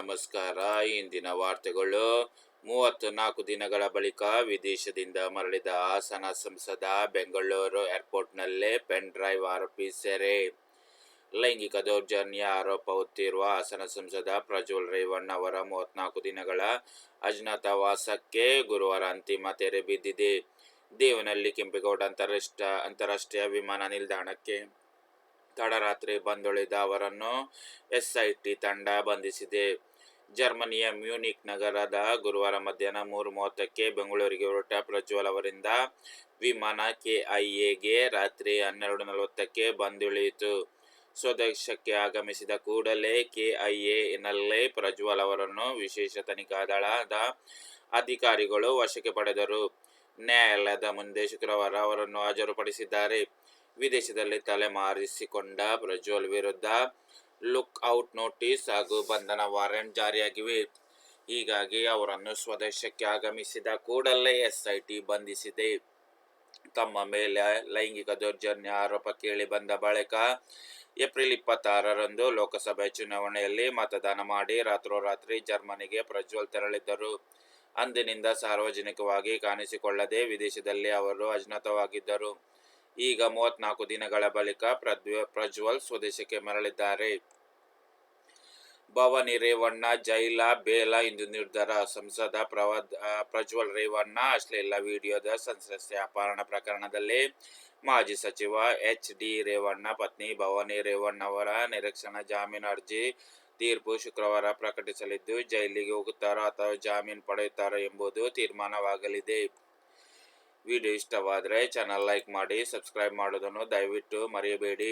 ನಮಸ್ಕಾರ. ಇಂದಿನ ವಾರ್ತೆಗಳು. ಮೂವತ್ತು ನಾಲ್ಕು ದಿನಗಳ ಬಳಿಕ ವಿದೇಶದಿಂದ ಮರಳಿದ ಹಾಸನ ಸಂಸದ ಬೆಂಗಳೂರು ಏರ್ಪೋರ್ಟ್ನಲ್ಲೇ ಪೆನ್ ಡ್ರೈವ್ ಆರೋಪಿ ಸೆರೆ. ಲೈಂಗಿಕ ದೌರ್ಜನ್ಯ ಆರೋಪ ಹೊತ್ತಿರುವ ಹಾಸನ ಸಂಸದ ಪ್ರಜ್ವಲ್ ರೇವಣ್ಣ ಅವರ ಮೂವತ್ನಾಲ್ಕು ದಿನಗಳ ಅಜ್ಞಾತವಾಸಕ್ಕೆ ಗುರುವಾರ ಅಂತಿಮ ತೆರೆ ಬಿದ್ದಿದೆ. ದೇವನಹಳ್ಳಿ, ಕೆಂಪೇಗೌಡ ಅಂತಾರಾಷ್ಟ್ರೀಯ ಅಂತಾರಾಷ್ಟ್ರೀಯ ವಿಮಾನ ನಿಲ್ದಾಣಕ್ಕೆ ತಡರಾತ್ರಿ ಬಂದೊಳಿದ ಅವರನ್ನು ಎಸ್ಐಟಿ ತಂಡ ಬಂಧಿಸಿದೆ. ಜರ್ಮನಿಯ ಮ್ಯೂನಿಕ್ ನಗರದ ಗುರುವಾರ ಮಧ್ಯಾಹ್ನ ಮೂರು ಮೂವತ್ತಕ್ಕೆ ಬೆಂಗಳೂರಿಗೆ ಹೊರಟ ಪ್ರಜ್ವಲ್ ಅವರಿಂದ ವಿಮಾನ ಕೆಐಎಗೆ ರಾತ್ರಿ ಹನ್ನೆರಡು ನಲವತ್ತಕ್ಕೆ ಬಂದಿಳಿಯಿತು. ಸ್ವದೇಶಕ್ಕೆ ಆಗಮಿಸಿದ ಕೂಡಲೇ ಕೆಐಎನಲ್ಲಿ ಪ್ರಜ್ವಲ್ ಅವರನ್ನು ವಿಶೇಷ ತನಿಖಾ ದಳದ ಅಧಿಕಾರಿಗಳು ವಶಕ್ಕೆ ಪಡೆದರು. ನ್ಯಾಯಾಲಯದ ಮುಂದೆ ಶುಕ್ರವಾರ ಅವರನ್ನು ಹಾಜರುಪಡಿಸಿದ್ದಾರೆ. ವಿದೇಶದಲ್ಲಿ ತಲೆಮಾರಿಸಿಕೊಂಡ ಪ್ರಜ್ವಲ್ ವಿರುದ್ಧ ಲುಕ್ ಔಟ್ ನೋಟಿಸ್ ಹಾಗೂ ಬಂಧನ ವಾರೆಂಟ್ ಜಾರಿಯಾಗಿವೆ. ಹೀಗಾಗಿ ಅವರನ್ನು ಸ್ವದೇಶಕ್ಕೆ ಆಗಮಿಸಿದ ಕೂಡಲೇ ಎಸ್ಐಟಿ ಬಂಧಿಸಿದೆ. ತಮ್ಮ ಮೇಲೆ ಲೈಂಗಿಕ ದೌರ್ಜನ್ಯ ಆರೋಪ ಕೇಳಿ ಬಂದ ಬಳಿಕ ಏಪ್ರಿಲ್ ಇಪ್ಪತ್ತಾರರಂದು ಲೋಕಸಭೆ ಚುನಾವಣೆಯಲ್ಲಿ ಮತದಾನ ಮಾಡಿ ರಾತ್ರೋರಾತ್ರಿ ಜರ್ಮನಿಗೆ ಪ್ರಜ್ವಲ್ ತೆರಳಿದ್ದರು. ಅಂದಿನಿಂದ ಸಾರ್ವಜನಿಕವಾಗಿ ಕಾಣಿಸಿಕೊಳ್ಳದೆ ವಿದೇಶದಲ್ಲಿ ಅವರು ಅಜ್ಞಾತವಾಗಿದ್ದರು. ಈಗ ಮೂವತ್ನಾಲ್ಕು ದಿನಗಳ ಬಳಿಕ ಪ್ರಜ್ವ ಪ್ರಜ್ವಲ್ ಸ್ವದೇಶಕ್ಕೆ ಮರಳಿದ್ದಾರೆ. ಭವಾನಿ ರೇವಣ್ಣ, ಜೈಲ, ಬೇಲ ಎಂದು ನಿರ್ಧಾರ ಸಂಸದ ಪ್ರವದ್ ಪ್ರಜ್ವಲ್ ರೇವಣ್ಣ, ಅಶ್ಲೀಲ ವಿಡಿಯೋದ ಸಂತ್ರಸ್ತೆ ಅಪಹರಣ ಪ್ರಕರಣದಲ್ಲಿ ಮಾಜಿ ಸಚಿವ ಎಚ್ ಡಿ ರೇವಣ್ಣ, ಪತ್ನಿ ಭವಾನಿ ರೇವಣ್ಣ ಅವರ ನಿರೀಕ್ಷಣಾ ಜಾಮೀನು ಅರ್ಜಿ ತೀರ್ಪು ಶುಕ್ರವಾರ ಪ್ರಕಟಿಸಲಿದ್ದು, ಜೈಲಿಗೆ ಹೋಗುತ್ತಾರೋ ಅಥವಾ ಜಾಮೀನು ಪಡೆಯುತ್ತಾರೋ ಎಂಬುದು ತೀರ್ಮಾನವಾಗಲಿದೆ. ವಿಡಿಯೋ ಇಷ್ಟವಾದರೆ ಚಾನಲ್ ಲೈಕ್ ಮಾಡಿ ಸಬ್ಸ್ಕ್ರೈಬ್ ಮಾಡೋದನ್ನು ದಯವಿಟ್ಟು ಮರೆಯಬೇಡಿ